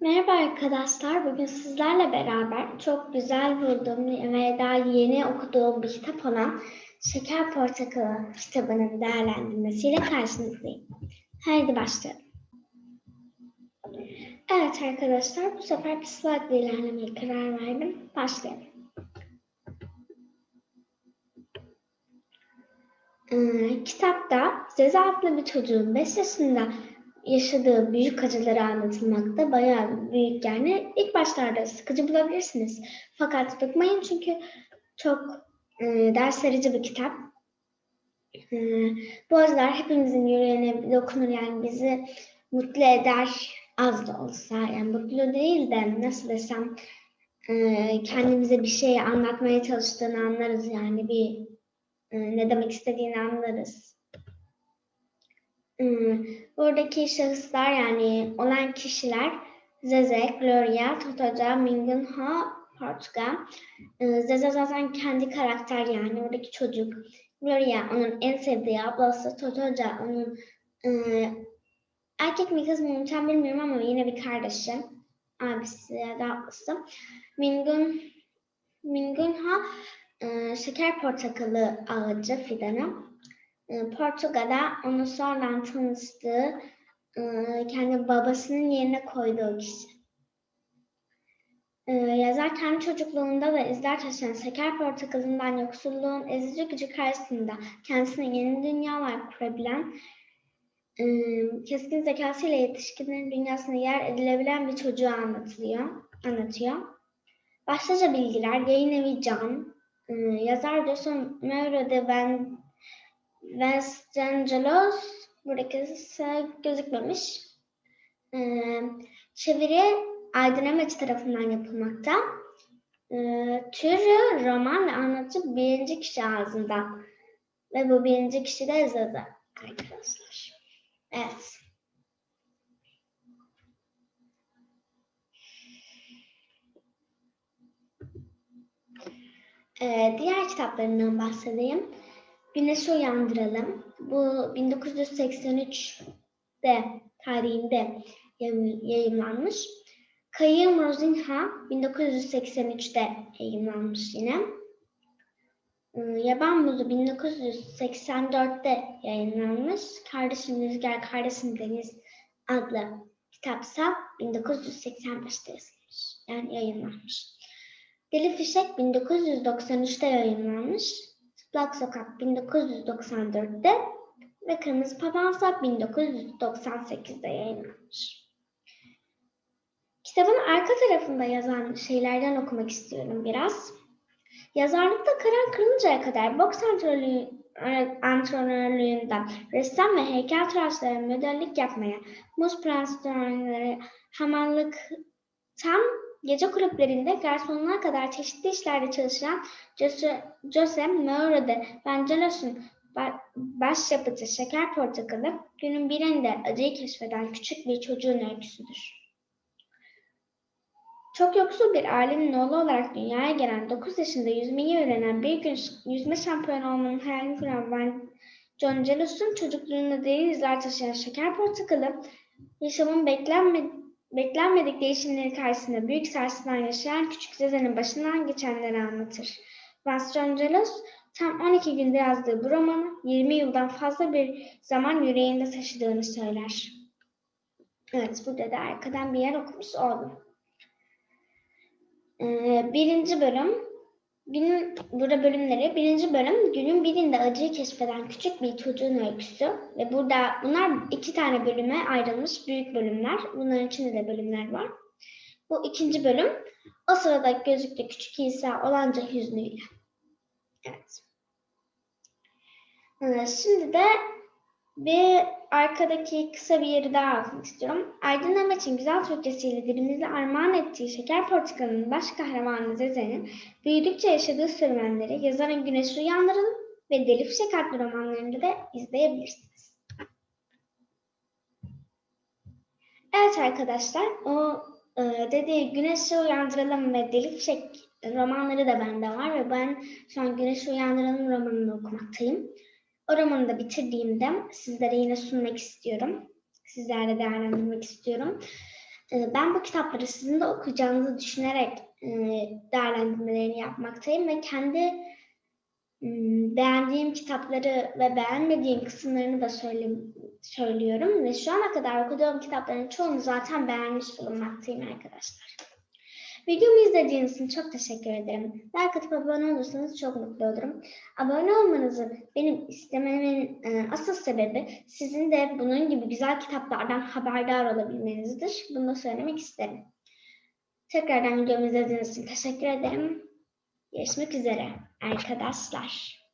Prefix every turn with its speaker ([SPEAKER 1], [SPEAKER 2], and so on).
[SPEAKER 1] Merhaba arkadaşlar. Bugün sizlerle beraber çok güzel bulduğum ve daha yeni okuduğum bir kitap olan Şeker Portakalı kitabının değerlendirmesiyle karşınızdayım. Haydi başlayalım. Evet arkadaşlar bu sefer bir slide ile ilerlemeye karar verdim. Başlayalım. Ee, kitapta Zeze adlı bir çocuğun 5 yaşında yaşadığı büyük acıları anlatılmakta bayağı büyük yani ilk başlarda sıkıcı bulabilirsiniz. Fakat bıkmayın çünkü çok e, ders verici bir kitap. E, bu acılar hepimizin yüreğine dokunur yani bizi mutlu eder az da olsa yani mutlu değil de nasıl desem e, kendimize bir şey anlatmaya çalıştığını anlarız yani bir e, ne demek istediğini anlarız. Hmm, Buradaki şahıslar yani olan kişiler Zeze, Gloria, Totoca, Mingunho, Portuga. Ee, Zeze zaten kendi karakter yani oradaki çocuk. Gloria onun en sevdiği ablası. Totoca onun e, erkek mi kız mı tam bilmiyorum ama yine bir kardeşi. Abisi ya da ablası. Mingun, Mingunho e, şeker portakalı ağacı fidanı. E, Portugal'da onu sonradan tanıştığı, e, kendi babasının yerine koyduğu kişi. E, yazar kendi çocukluğunda da izler taşıyan şeker portakalından yoksulluğun ezici gücü karşısında kendisine yeni dünyalar kurabilen, keskin zekasıyla yetişkinlerin dünyasına yer edilebilen bir çocuğu anlatılıyor, anlatıyor. Başlıca bilgiler, yayın evi Can, yazar José Mauro de Van Vestangelos buradaki gözükmemiş. Ee, çeviri Aydın Emeç tarafından yapılmakta. Ee, türü roman ve anlatı birinci kişi ağzında. Ve bu birinci kişi de Zaza arkadaşlar. Evet. Ee, diğer kitaplarından bahsedeyim. Güneşi Uyandıralım. Bu 1983'de tarihinde yayınlanmış. Kayım Rosinha 1983'te yayınlanmış yine. Ee, Yaban Buzu 1984'te yayınlanmış. Kardeşim Rüzgar, Kardeşim Deniz adlı kitapsa 1985'te yazılmış. Yani yayınlanmış. Deli Fişek 1993'te yayınlanmış. Çıplak Sokak 1994'te ve Kırmızı Papansa 1998'de yayınlanmış. Kitabın arka tarafında yazan şeylerden okumak istiyorum biraz. Yazarlıkta Karan Kırmızı'ya kadar boks antrenörlüğünden ressam ve heykeltıraşlara modellik yapmaya, muz prensi hamallıktan Gece kulüplerinde garsonluğa kadar çeşitli işlerde çalışan Jose Mauro de Vangelos'un başyapıtı Şeker Portakalı, günün birinde acıyı keşfeden küçük bir çocuğun öyküsüdür. Çok yoksul bir ailenin oğlu olarak dünyaya gelen 9 yaşında yüzmeyi öğrenen bir gün yüzme şampiyonu olmanın hayalini kuran Van John Jelus'un çocukluğunda derin izler taşıyan Şeker Portakalı, yaşamın beklenmediği Beklenmedik değişimleri karşısında büyük sarsılan yaşayan küçük Zeze'nin başından geçenleri anlatır. Vasconcelos tam 12 günde yazdığı bu romanı 20 yıldan fazla bir zaman yüreğinde taşıdığını söyler. Evet, burada da arkadan bir yer okumuş oldum. Ee, birinci bölüm Günün burada bölümleri birinci bölüm günün birinde acıyı keşfeden küçük bir çocuğun öyküsü ve burada bunlar iki tane bölüme ayrılmış büyük bölümler. Bunların içinde de bölümler var. Bu ikinci bölüm o sırada gözüktü küçük İsa olanca hüznüyle. Evet. Ee, şimdi de bir arkadaki kısa bir yeri daha almak istiyorum. Aydın Demet'in güzel Türkçesiyle dilimize armağan ettiği Şeker Portakalı'nın baş kahramanı Zeze'nin büyüdükçe yaşadığı serüvenleri yazarın Güneş Rüyanları'nın ve Deli Fişek adlı romanlarında da izleyebilirsiniz. Evet arkadaşlar, o e, dediği Güneş'i Uyandıralım ve Deli Fişek romanları da bende var ve ben şu an Güneş'i Uyandıralım romanını okumaktayım. O da bitirdiğimde sizlere yine sunmak istiyorum. Sizlerle değerlendirmek istiyorum. Ee, Ben bu kitapları sizin de okuyacağınızı düşünerek e, değerlendirmelerini yapmaktayım ve kendi m, beğendiğim kitapları ve beğenmediğim kısımlarını da söylüyorum ve şu ana kadar okuduğum kitapların çoğunu zaten beğenmiş bulunmaktayım arkadaşlar. Videomu izlediğiniz için çok teşekkür ederim. Like atıp abone olursanız çok mutlu olurum. Abone olmanızı benim istememin e, asıl sebebi sizin de bunun gibi güzel kitaplardan haberdar olabilmenizdir. Bunu da söylemek isterim. Tekrardan videomu izlediğiniz için teşekkür ederim. Görüşmek üzere arkadaşlar.